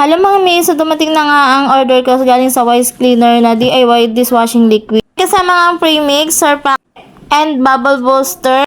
Hello mga so dumating na nga ang order ko galing sa Wise Cleaner na DIY dishwashing liquid. Kasama nga ang premix, surpack, and bubble booster,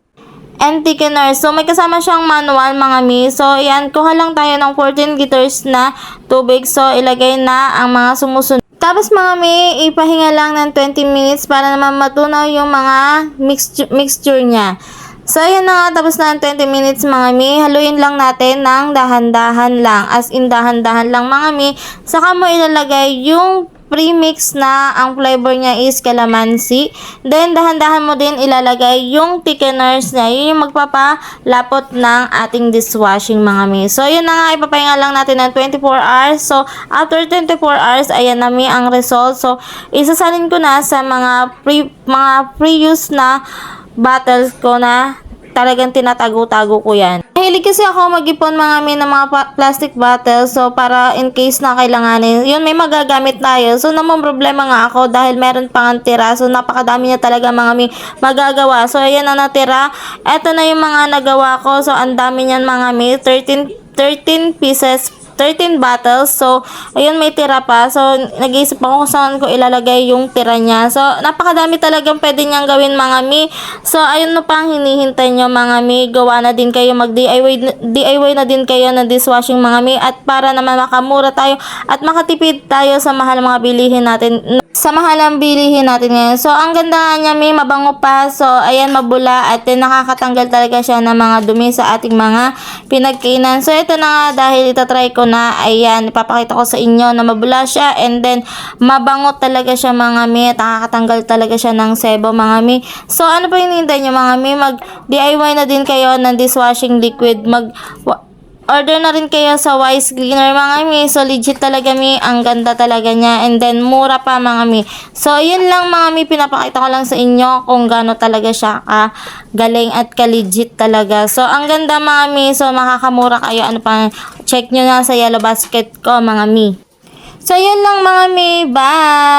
and thickener. So may kasama siyang manual mga mi. So yan, kuha lang tayo ng 14 liters na tubig. So ilagay na ang mga sumusunod. Tapos mga mi, ipahinga lang ng 20 minutes para naman matunaw yung mga mixture, mixture niya. So, ayan na nga, tapos na ang 20 minutes mga mi. Haluin lang natin ng dahan-dahan lang. As in, dahan-dahan lang mga mi. Saka mo ilalagay yung premix na ang flavor niya is calamansi. Then, dahan-dahan mo din ilalagay yung thickeners niya. Yun yung magpapalapot ng ating dishwashing mga mi. So, yun na nga, ipapahinga lang natin ng 24 hours. So, after 24 hours, ayan na mi ang result. So, isasalin ko na sa mga pre, mga pre-use na bottles ko na talagang tinatago-tago ko yan. Mahilig kasi ako mag-ipon mga min ng mga plastic bottles so para in case na kailanganin. Yun, may magagamit tayo. So, namang problema nga ako dahil meron pang tira. So, napakadami niya talaga mga mi magagawa. So, ayan na natira. Ito na yung mga nagawa ko. So, ang dami niyan mga mi. 13, 13 pieces 13 bottles. So, ayun, may tira pa. So, nag-iisip ako kung saan ko ilalagay yung tira niya. So, napakadami talagang pwede niyang gawin mga mi. So, ayun no pa ang hinihintay nyo mga mi. Gawa na din kayo, mag-DIY DIY na din kayo ng dishwashing mga mi. At para naman makamura tayo at makatipid tayo sa mahal mga bilihin natin sa mahal ang bilihin natin ngayon. So, ang ganda nga niya, may mabango pa. So, ayan, mabula. At then, nakakatanggal talaga siya ng mga dumi sa ating mga pinagkainan. So, ito na nga, dahil itatry ko na, ayan, ipapakita ko sa inyo na mabula siya. And then, mabango talaga siya mga mi. At nakakatanggal talaga siya ng sebo mga mi. So, ano pa hinihintay niyo mga mi? Mag-DIY na din kayo ng dishwashing liquid. Mag... Order na rin kayo sa Wise Cleaner mga mi. So legit talaga mi. Ang ganda talaga niya. And then mura pa mga mi. So yun lang mga mi. Pinapakita ko lang sa inyo kung gaano talaga siya ka galing at ka-legit talaga. So ang ganda mga mi. So makakamura kayo. Ano pa. Check nyo na sa yellow basket ko mga mi. So yun lang mga mi. Bye!